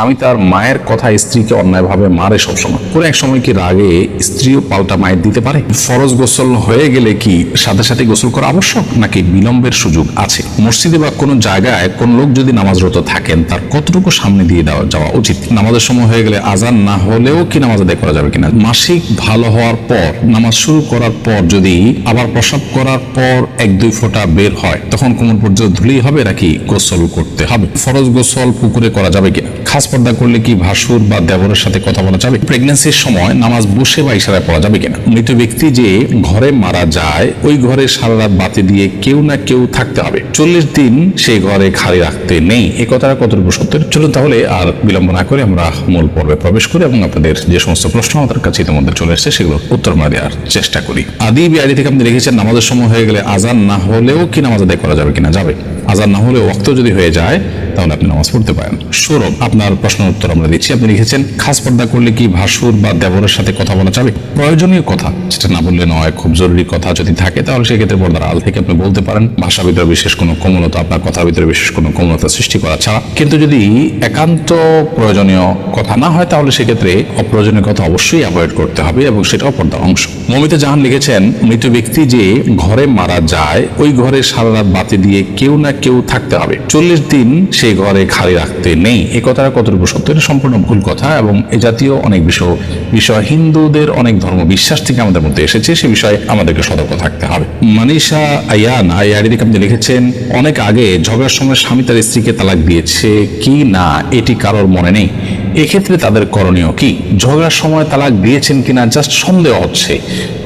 স্বামী তার মায়ের কথা স্ত্রীকে অন্যায়ভাবে মারে সবসময়। কোন এক সময় কি রাগে স্ত্রীও পাল্টা মায়ের দিতে পারে? ফরজ গোসল হয়ে গেলে কি সাথে সাথে গোসল করা আবশ্যক, নাকি বিলম্বের সুযোগ আছে? মসজিদে বা কোনো জায়গায় কোন লোক যদি নামাজরত থাকেন, তার কতটুকু সামনে দিয়ে দেওয়া যাওয়া উচিত? নামাজের সময় হয়ে গেলে আজান না হলেও কি নামাজ আদায় করা যাবে কিনা? মাসিক ভালো হওয়ার পর, নামাজ শুরু করার পর যদি আবার প্রসাব করার পর এক দুই ফোঁটা বের হয়, তখন কোমর পর্যন্ত ধুলেই হবে, নাকি গোসল করতে হবে? ফরজ গোসল পুকুরে করা যাবে কিনা? খাস পর্দা করলে কি ভাসুর বা দেবরের সাথে কথা বলা যাবে? প্রেগন্যান্সির সময় নামাজ বসে বা ইশারায় পড়া যাবে কিনা? মৃত ব্যক্তি যে ঘরে মারা যায়, ওই ঘরে সারা রাত বাতি দিয়ে কেউ না কেউ থাকতে হবে। চল্লিশ দিন সেই ঘরে খালি রাখতে নেই। এ কথাটা কতটুকু সত্য? চলুন তাহলে আর বিলম্ব না করে আমরা মূল পর্বে প্রবেশ করি এবং আপনাদের যে সমস্ত প্রশ্ন আমাদের কাছে ইতিমধ্যে চলে এসেছে, সেগুলো উত্তর আমরা দেওয়ার চেষ্টা করি। আদি বিআইডি থেকে আপনি লিখেছেন, নামাজের সময় হয়ে গেলে আজান না হলেও কি নামাজ আদায় করা যাবে কিনা? যাবে। আজান না হলেও ওয়াক্ত যদি হয়ে যায় তাহলে আপনি নামাজ পড়তে পারেন। সৌরভ, আপনার প্রশ্নের উত্তর আমরা দিচ্ছি। আপনি লিখেছেন, খাস পর্দা করলে কি ভাসুর বা দেবরের সাথে কথা বলা যাবে? প্রয়োজনীয় কথা। সেটা না বললে নয়, খুব জরুরি কথা যদি থাকে, তাহলে সেক্ষেত্রে পর্দার আল থেকে আপনি বলতে পারেন, ভাষা ভিতরে বিশেষ কোনো কোমলতা, আপনার কথার ভিতরে বিশেষ কোনো কোমলতা সৃষ্টি করা ছাড়া। কিন্তু যদি একান্ত প্রয়োজনীয় কথা না হয়, তাহলে সেক্ষেত্রে অপ্রয়োজনীয় কথা অবশ্যই অ্যাভয়েড করতে হবে এবং সেটাও পর্দার অংশ। মমিতা জাহান লিখেছেন, মৃত ব্যক্তি যে ঘরে মারা যায়, ওই ঘরে সারা রাত বাতি দিয়ে কেউ না কেউ থাকতে হবে। চল্লিশ দিন ঘরে খালি রাখতে নেই। এ কথাটা কতটুকু সত্য? এটা সম্পূর্ণ ভুল কথা এবং এ জাতীয় অনেক বিষয় বিষয় হিন্দুদের অনেক ধর্ম বিশ্বাস থেকে আমাদের মধ্যে এসেছে, সে বিষয়ে আমাদেরকে সতর্ক থাকতে হবে। মানিষা আয়ান আয়ারিদিকে আপনি লিখেছেন, অনেক আগে ঝগড়ার সময় স্বামী তার স্ত্রীকে তালাক দিয়েছে কি না, এটি কারোর মনে নেই। এক্ষেত্রে তাদের করণীয় কি? ঝগড়ার সময় তালাক দিয়েছেন কিনা জাস্ট সন্দেহ হচ্ছে।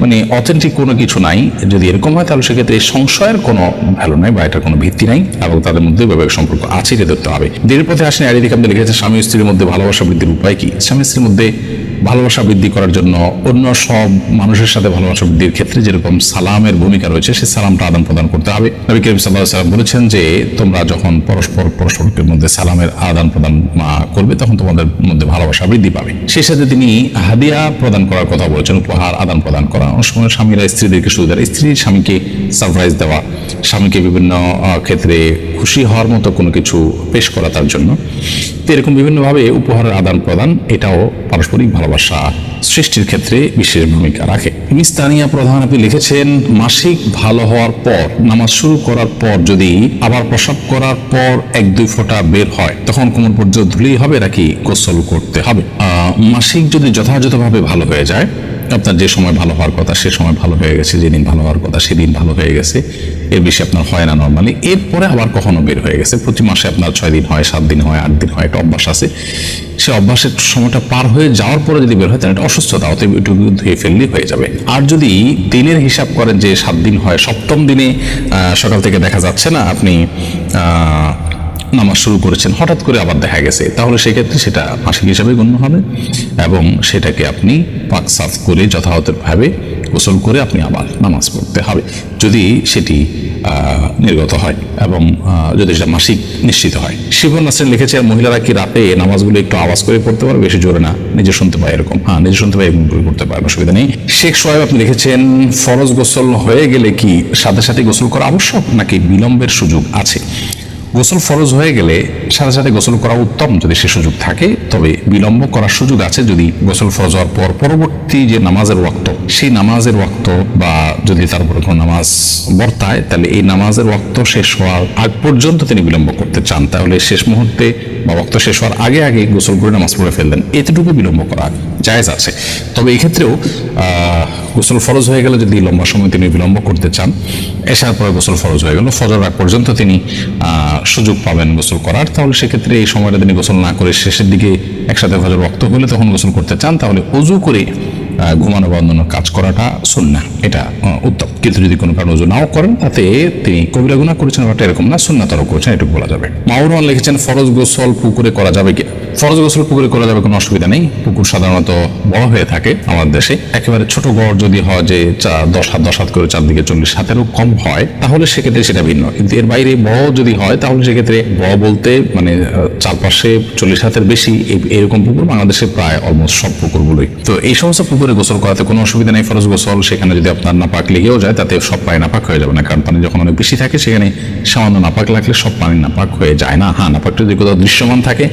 মানে অথেন্টিক কোনো কিছু নাই। যদি এরকম হয়, তাহলে সেক্ষেত্রে সংশয়ের কোনো ভ্যালু নাই বা এটার কোনো ভিত্তি নাই এবং তাদের মধ্যে বৈবাহিক সম্পর্ক আছে এটা ধরতে হবে। দীর্ঘ পথে আসেন আরিদিক দিকে আপনি লিখেছেন, স্বামী স্ত্রীর মধ্যে ভালোবাসা বৃদ্ধির উপায় কি? স্বামী স্ত্রীর মধ্যে ভালোবাসা বৃদ্ধি করার জন্য অন্য সব মানুষের সাথে ভালোবাসা বৃদ্ধির ক্ষেত্রে যেরকম সালামের ভূমিকা রয়েছে সেই সালামটা আদান প্রদান করতে হবে। নবী করিম সাল্লাহ সাল্লাম বলেছেন যে, তোমরা যখন পরস্পর পরস্পরের মধ্যে সালামের আদান প্রদান করবে, তখন তোমাদের মধ্যে ভালোবাসা বৃদ্ধি পাবে। সেই সাথে তিনি হাদিয়া প্রদান করার কথা বলেছেন, উপহার আদান প্রদান করা। অনেক সময় স্বামীরা স্ত্রীদেরকে শুধু দেয় স্ত্রী স্বামীকে সারপ্রাইজ দেওয়া, স্বামীকে বিভিন্ন ক্ষেত্রে খুশি হওয়ার মতো কোনো কিছু পেশ করা তার জন্য। তো এরকম বিভিন্নভাবে উপহারের আদান প্রদান, এটাও পারস্পরিক ভালোবাসা সৃষ্টির ক্ষেত্রে বিশেষ ভূমিকা রাখে। মিস্তানিয়া প্রধান আপনি লিখেছেন, মাসিক ভালো হওয়ার পর, নামাজ শুরু করার পর যদি আবার প্রসাব করার পর এক দুই ফোঁটা বের হয়, তখন কোমর পর্যন্ত ধুলেই হবে নাকি গোসল করতে হবে? মাসিক যদি যথাযথভাবে ভালো হয়ে যায় আপনার যে সময় ভালো হওয়ার কথা, সে সময় ভালো হয়ে গেছে, যেদিন ভালো হওয়ার কথা সেদিন ভালো হয়ে গেছে এর বেশি আপনার হয় না নর্মালি এরপরে আবার কখনো বের হয়ে গেছে। প্রতি মাসে আপনার ছয় দিন হয়, সাত দিন হয়, আট দিন হয়, একটা অভ্যাস আছে। সে অভ্যাসের সময়টা পার হয়ে যাওয়ার পরে যদি বের হয়, তাহলে এটা অসুস্থতা, অতএব এটুকু ধুয়ে ফেললেই হয়ে যাবে। আর যদি দিনের হিসাব করেন যে সাত দিন হয়, সপ্তম দিনে সকাল থেকে দেখা যাচ্ছে না আপনি নামাজ শুরু করেছেন, হঠাৎ করে আবার দেখা গেছে। তাহলে সেক্ষেত্রে সেটা মাসিক হিসাবে গণ্য হবে এবং সেটাকে আপনি পাক সাফ করে যথাযথভাবে গোসল করে আপনি আবার নামাজ পড়তে হবে। যদি সেটি নির্গত হয় এবং যদি সেটা মাসিক নিশ্চিত হয়। শিবন নাসরিন লিখেছে, মহিলারা কি রাতে নামাজগুলো একটু আওয়াজ করে পড়তে পারবে? বেশি জোরে না, নিজে শুনতে পায় এরকম। হ্যাঁ নিজে শুনতে পায়, এরকম করে করতে পারবে, অসুবিধা নেই। শেখ সোহেব আপনি লিখেছেন, ফরজ গোসল হয়ে গেলে কি সাথে সাথে গোসল করা আবশ্যক নাকি বিলম্বের সুযোগ আছে? গোসল ফরজ হয়ে গেলে সাথে সাথে গোসল করা উত্তম যদি সে সুযোগ থাকে, তবে বিলম্ব করার সুযোগ আছে যদি গোসল ফরজ হওয়ার পর পরবর্তী যে নামাজের ওয়াক্ত, সেই নামাজের ওয়াক্ত বা যদি তার উপরে কোনো নামাজ বর্তায়, তাহলে এই নামাজের ওয়াক্ত শেষ হওয়ার আগ পর্যন্ত তিনি বিলম্ব করতে চান। তাহলে শেষ মুহূর্তে বা ওয়াক্ত শেষ হওয়ার আগে আগে গোসল করে নামাজ পড়ে ফেললেন। এতটুকু বিলম্ব করা জায়েজ আছে। তবে এক্ষেত্রেও গোসল ফরজ হয়ে গেলে যদি লম্বা সময় তিনি বিলম্ব করতে চান এসার পরে গোসল ফরজ হয়ে গেল, ফজর আগ পর্যন্ত তিনি সুযোগ পাবেন গোসল করার। তাহলে সেক্ষেত্রে এই সময়টা তিনি গোসল না করে শেষের দিকে একসাথে ফজর রক্ত হলে তখন গোসল করতে চান, তাহলে অজু করে ঘুমানো বা অন্যান্য কাজ করাটা সুন্না এটা উত্তম। কিন্তু যদি কোনো কারণে অজু নাও করেন, তাতে তিনি কবিরা গুণা করেছেন, ব্যাপারটা এরকম না সুন্নাতরও করেছেন, এটুকু বলা যাবে। মাউরমান লিখেছেন, ফরজ গোসল পুকুরে করা যাবে কি? ফরজ গোসল পুকুরে করা যাবে কোনো অসুবিধা নেই। পুকুর সাধারণত বড় হয়ে থাকে আমাদের দেশে। একেবারে ছোট গড় যদি হয় যে চা- দশ হাত দশ হাত করে চারদিকে চল্লিশ হাতেরও কম হয়, তাহলে সেক্ষেত্রে সেটা ভিন্ন। কিন্তু এর বাইরে বড় যদি হয়, তাহলে সেক্ষেত্রে বড় বলতে মানে চারপাশে চল্লিশ হাতের বেশি এরকম পুকুর বাংলাদেশে প্রায় অলমোস্ট সব পুকুরগুলোই তো এই সমস্ত পুকুরে গোসল করাতে কোনো অসুবিধা নেই। ফরজ গোসল সেখানে যদি আপনার নাপাক লেগেও যায়, তাতে সব পানি নাপাক হয়ে যাবে না। কারণ পানি যখন অনেক বেশি থাকে, সেখানে সামান্য নাপাক লাগলে সব পানি নাপাক হয়ে যায় না। হ্যাঁ নাপাকটা যদি কোথাও দৃশ্যমান থাকে,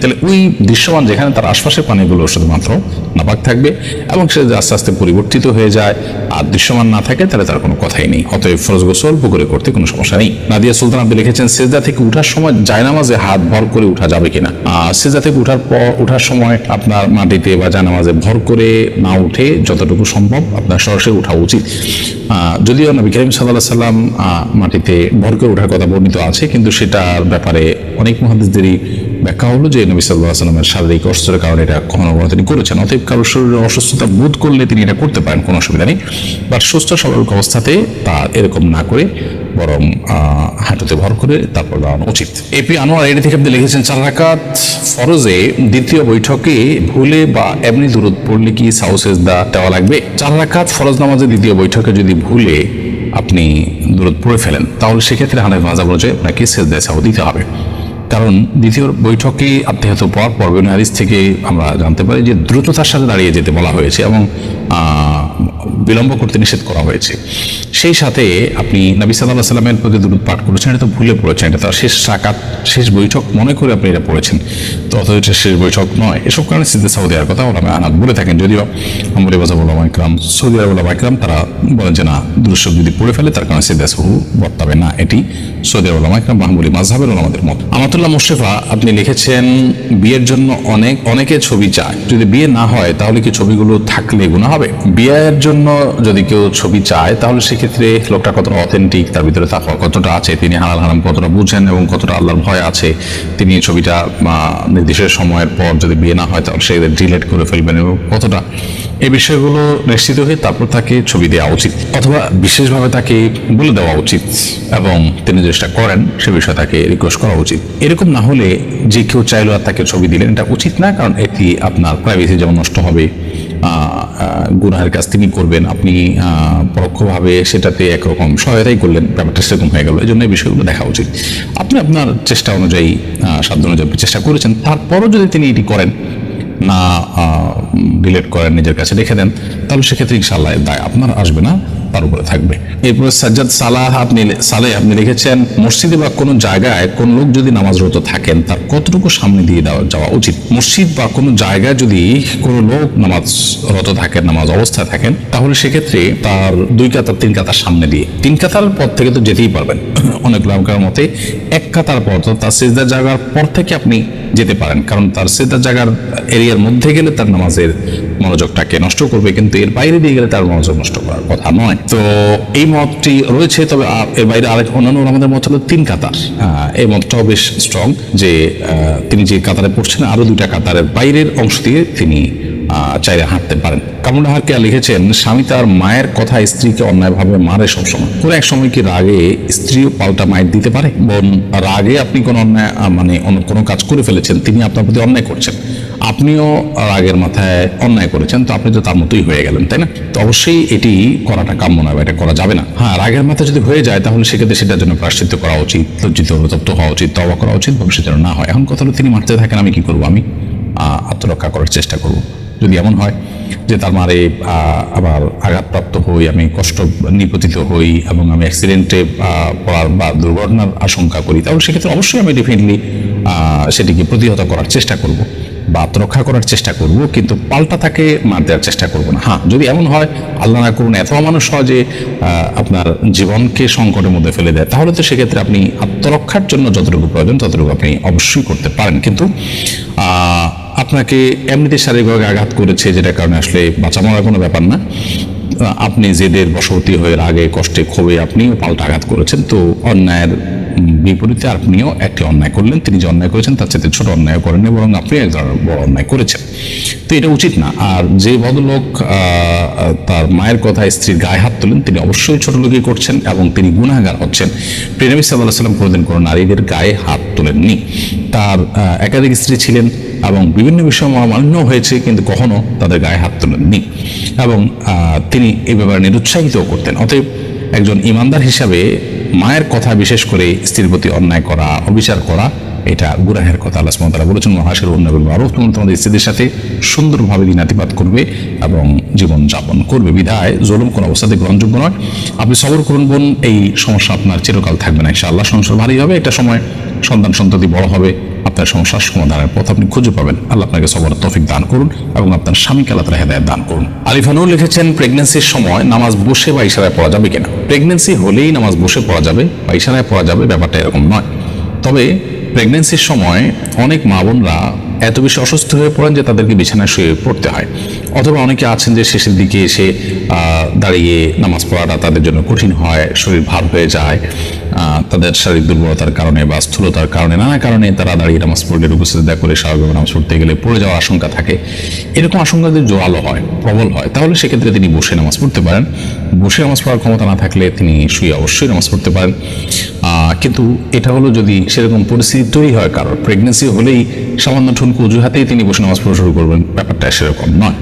তাহলে ওই দৃশ্যমান যেখানে তার আশপাশের পানিগুলো শুধুমাত্র নাপাক থাকবে এবং সে আস্তে আস্তে পরিবর্তিত হয়ে যায় আর দৃশ্যমান না থাকে, তাহলে তার কোনো কথাই নেই। অতএব ফরজ গোসল, পুকুরে করতে কোনো সমস্যা নেই। নাদিয়া সুলতান আপনি লিখেছেন, সেজদা থেকে উঠার সময় জায়নামাজে হাত ভর করে উঠা যাবে কিনা? সেজদা থেকে উঠার পর, উঠার সময় আপনার মাটিতে বা জায়নামাজে ভর করে না উঠে যতটুকু সম্ভব আপনার সরাসরি ওঠা উচিত। যদিও নবী করিম সাল্লাহ সাল্লাম মাটিতে ভর করে ওঠার কথা বর্ণিত আছে, কিন্তু সেটার ব্যাপারে অনেক মহাদিসদেরই ব্যাখ্যা হলো যে নবী সাল্লাহ সাল্লামের শারীরিক অস্ত্রের কারণে এটা কখনো কখনো তিনি করেছেন। অতএব কারোর শরীরে অসুস্থতা বোধ করলে তিনি এটা করতে পারেন, কোনো অসুবিধা নেই। বাট সুস্থ, স্বাভাবিক অবস্থাতে তা এরকম না করে বরং হাঁটুতে ভর করে তারপর দাঁড়ানো উচিত। এপি আনোয়ার এটি থেকে আপনি লিখেছেন, চার ফরজে দ্বিতীয় বৈঠকে ভুলে বা এমনি দূরত পড়লে কি সাউসেস দা দেওয়া লাগবে? চার ফরজ নামাজের দ্বিতীয় বৈঠকে যদি ভুলে আপনি দূরত পড়ে ফেলেন, তাহলে সেক্ষেত্রে হানাফি মাজাব অনুযায়ী আপনাকে সেজ দেয় সাউ দিতে হবে। কারণ দ্বিতীয় বৈঠকে আত্মীয়ত পর পরবেন হারিস থেকে আমরা জানতে পারি যে দ্রুততার সাথে দাঁড়িয়ে যেতে বলা হয়েছে এবং বিলম্ব করতে নিষেধ করা হয়েছে। সেই সাথে আপনি নবী সাল্লাহ সাল্লামের প্রতি দূরত পাঠ করেছেন, এটা তো ভুলে পড়েছেন, এটা তার শেষ সাকাত, শেষ বৈঠক, মনে করে আপনি এটা পড়েছেন। তো অথচ এটা শেষ বৈঠক নয়, এসব কারণে সিদ্ধে সৌদি আরবের কথা ওলামা আনাত বলে থাকেন। যদিও আমরি বাজাব ওলামা ইকরাম, সৌদি আরব ওলামা ইকরাম, তারা বলেন যে না দুরুসব যদি পড়ে ফেলে, তার কারণে সিদ্ধা সহু বর্তাবে না। এটি সৌদি আরব ওলামা ইকরাম মাহমুলি মাজহাবের ওলামাদের মত। আমাতুল্লাহ মোশেফা আপনি লিখেছেন, বিয়ের জন্য অনেক, অনেকে ছবি চায়। যদি বিয়ে না হয়, তাহলে কি ছবিগুলো থাকলে গুণা হবে? বিয়ের জন্য যদি কেউ ছবি চায়, তাহলে সেক্ষেত্রে লোকটা কতটা অথেন্টিক তার ভিতরে থাকা কতটা আছে, তিনি হালাল হারাম কতটা বুঝেন এবং কতটা আল্লাহর ভয় আছে, তিনি ছবিটা নির্দিষ্ট সময়ের পর যদি বিয়ে না হয়, তাহলে সে ডিলেট করে ফেলবেন এবং কতটা? এই বিষয়গুলো নিশ্চিত হয়ে তারপর তাকে ছবি দেওয়া উচিত অথবা বিশেষভাবে তাকে বলে দেওয়া উচিত এবং তিনি যেটা করেন, সে বিষয়ে তাকে রিকোয়েস্ট করা উচিত। এরকম না হলে যে কেউ চাইলো আর তাকে ছবি দিলেন, এটা উচিত না, কারণ এটি আপনার প্রাইভেসি যেমন নষ্ট হবে গুনাহের কাজ তিনি করবেন। আপনি পরোক্ষভাবে সেটাতে একরকম সহায়তাই করলেন। ব্যাপারটা সেরকম হয়ে গেল। এই জন্য এই বিষয়গুলো দেখা উচিত। আপনি আপনার চেষ্টা অনুযায়ী সাধ্য অনুযায়ী চেষ্টা করেছেন। তারপরও যদি তিনি এটি করেন, না ডিলেট করেন নিজের কাছে রেখে দেন, তাহলে সেক্ষেত্রে ইনশাল্লাহ দায় আপনার আসবে না। তার উপরে থাকবে। এরপরে সাজ্জাদ সালাহ আপনি সালে আপনি লিখেছেন, মসজিদে বা কোনো জায়গায় কোন লোক যদি নামাজরত থাকেন, তার কতটুকু সামনে দিয়ে দেওয়া, যাওয়া উচিত? মসজিদ বা কোনো জায়গায় যদি কোনো লোক নামাজরত থাকেন, নামাজ অবস্থায় থাকেন, তাহলে সেক্ষেত্রে তার দুই কাতার, তিন কাতার সামনে দিয়ে। তিন কাতার পর থেকে তো যেতেই পারবেন। অনেক লোকের মতে, এক কাতার পর তো তার সেজদার জায়গার পর থেকে আপনি যেতে পারেন। কারণ তার সেজদার জায়গার এরিয়ার মধ্যে গেলে তার নামাজের মনোযোগটাকে নষ্ট করবে, কিন্তু এর বাইরে দিয়ে গেলে তার মনোযোগ নষ্ট করার কথা নয়। তো এই মতটি রয়েছে, তবে এর বাইরে আরেক অন্যান্য আমাদের মত হলো তিন কাতার। এই মতটাও বেশ স্ট্রং যে তিনি যে কাতারে পড়ছেন আরও দুইটা কাতারের বাইরের অংশ দিয়ে তিনি চাইলে হাঁটতে পারেন। কামরুল হারকে লিখেছেন, স্বামী তার মায়ের কথা স্ত্রীকে অন্যায়ভাবে মারে সবসময়। কোনো এক সময় কি রাগে স্ত্রীও পাল্টা মায়ের দিতে পারে? বোন, রাগে আপনি কোনো অন্যায় মানে কোনো কাজ করে ফেলেছেন, তিনি আপনার প্রতি অন্যায় করছেন। আপনিও রাগের মাথায় অন্যায় করেছেন, তো আপনি তো তার মতোই হয়ে গেলেন, তাই না? তো অবশ্যই এটি করাটা কাম্য নয় এটা করা যাবে না। হ্যাঁ রাগের মাথায় যদি হয়ে যায়, তাহলে সেক্ষেত্রে সেটার জন্য প্রাশ্চিত্য করা উচিত লজ্জিত অনুতপ্ত হওয়া উচিত তবা করা উচিত ভবিষ্যৎ যেন না হয়। এখন কথা হলো, তিনি মারতে থাকেন, আমি কি করব? আমি আত্মরক্ষা করার চেষ্টা করব। যদি এমন হয় যে তার মারে আবার আঘাতপ্রাপ্ত হই, আমি কষ্ট নিপতিত হই এবং আমি অ্যাক্সিডেন্টে পড়ার বা দুর্ঘটনার আশঙ্কা করি, তাহলে সেক্ষেত্রে অবশ্যই আমি ডেফিনেটলি সেটিকে প্রতিহত করার চেষ্টা করব বা আত্মরক্ষা করার চেষ্টা করব, কিন্তু পাল্টা তাকে মার দেওয়ার চেষ্টা করব না। হ্যাঁ যদি এমন হয়, আল্লাহ না করুন, এত মানুষ হয় যে আপনার জীবনকে সংকটের মধ্যে ফেলে দেয়, তাহলে তো সেক্ষেত্রে আপনি আত্মরক্ষার জন্য যতটুকু প্রয়োজন, ততটুকু আপনি অবশ্যই করতে পারেন। কিন্তু আপনাকে এমনিতে শারীরিকভাবে আঘাত করেছে যেটার কারণে আসলে বাঁচা মরার কোনো ব্যাপার না। আপনি জেদের বশবর্তী হয়ে রাগে, কষ্টে ক্ষোভে আপনিও পাল্টা আঘাত করেছেন। তো অন্যায়ের বিপরীতে আপনিও একটি অন্যায় করলেন, তিনি যে অন্যায় করেছেন তার চাইতে ছোট অন্যায় করেননি, বরং আপনি এক বড় অন্যায় করেছেন। তো এটা উচিত না। আর যে ভদ্রলোক তার মায়ের কথা স্ত্রীর গায়ে হাত তোলেন, তিনি অবশ্যই ছোট লোকই করছেন এবং তিনি গুনাহগার হচ্ছেন। প্রেনবী সাল্লাহ সাল্লাম কোনোদিন কোনো নারীদের গায়ে হাত তোলেননি। তার একাধিক স্ত্রী ছিলেন। এবং বিভিন্ন বিষয় মহামান্য হয়েছে, কিন্তু কখনো তাদের গায়ে হাত তোলেননি। এবং তিনি এই ব্যাপারে নিরুৎসাহিতও করতেন। অতএব একজন ইমানদার হিসাবে মায়ের কথা বিশেষ করে স্ত্রীর প্রতি অন্যায় করা, অবিচার করা, এটা গুরাহের কথা আল্লাহ তাআলা বলেছেন মহাশের উন্নয়ন মারুফ তোমরা তোমাদের স্ত্রীদের সাথে সুন্দরভাবে দিনাতিপাত করবে এবং জীবনযাপন করবে। বিধায় জলম কোনো অবস্থাতে গ্রহণযোগ্য নয়। আপনি সবর করুন বোন, এই সমস্যা আপনার চিরকাল থাকবে না, ইনশাআল্লাহ। সংসার ভালোই হবে, একটা সময় সন্তান সন্ততি বড় হবে। আপনার সমস্যার সমাধানের পথ আপনি খুঁজে পাবেন। আল্লাহ আপনাকে সবার তফিক দান করুন এবং আপনার স্বামীকে আল্লাহ তাআলা হেদায়েত দান করুন। আলিফানুর লিখেছেন প্রেগনেন্সির সময় নামাজ বসে বা ইশারায় পড়া যাবে কিনা? প্রেগনেন্সি হলেই নামাজ বসে পড়া যাবে বা ইশারায় পড়া যাবে, ব্যাপারটা এরকম নয়। তবে প্রেগনেন্সির সময় অনেক মা বোনরা এত বেশি অসুস্থ হয়ে পড়েন যে তাদেরকে বিছানায় শুয়ে পড়তে হয়। অথবা অনেকে আছেন যে শেষের দিকে এসে দাঁড়িয়ে নামাজ পড়াটা তাদের জন্য কঠিন হয়, শরীর ভার হয়ে যায় তাদের শারীরিক দুর্বলতার কারণে বা স্থূলতার কারণে, নানা কারণে তারা দাঁড়িয়ে নামাজ পড়লে উপস্থিত করে স্বাভাবিক নামাজ পড়তে গেলে পড়ে যাওয়ার আশঙ্কা থাকে। এরকম আশঙ্কা যদি জোরালো হয়, প্রবল হয়, তাহলে সেক্ষেত্রে তিনি বসে নামাজ পড়তে পারেন। বসে নামাজ পড়ার ক্ষমতা না থাকলে তিনি শুয়ে অবশ্যই নামাজ পড়তে পারেন। কিন্তু এটা হলো যদি সেরকম পরিস্থিতি তৈরি হয় কারোর প্রেগনেন্সি হলেই সামান্য ঠুনকু অজুহাতেই তিনি বসে নামাজ পড়া শুরু করবেন, ব্যাপারটা সেরকম নয়।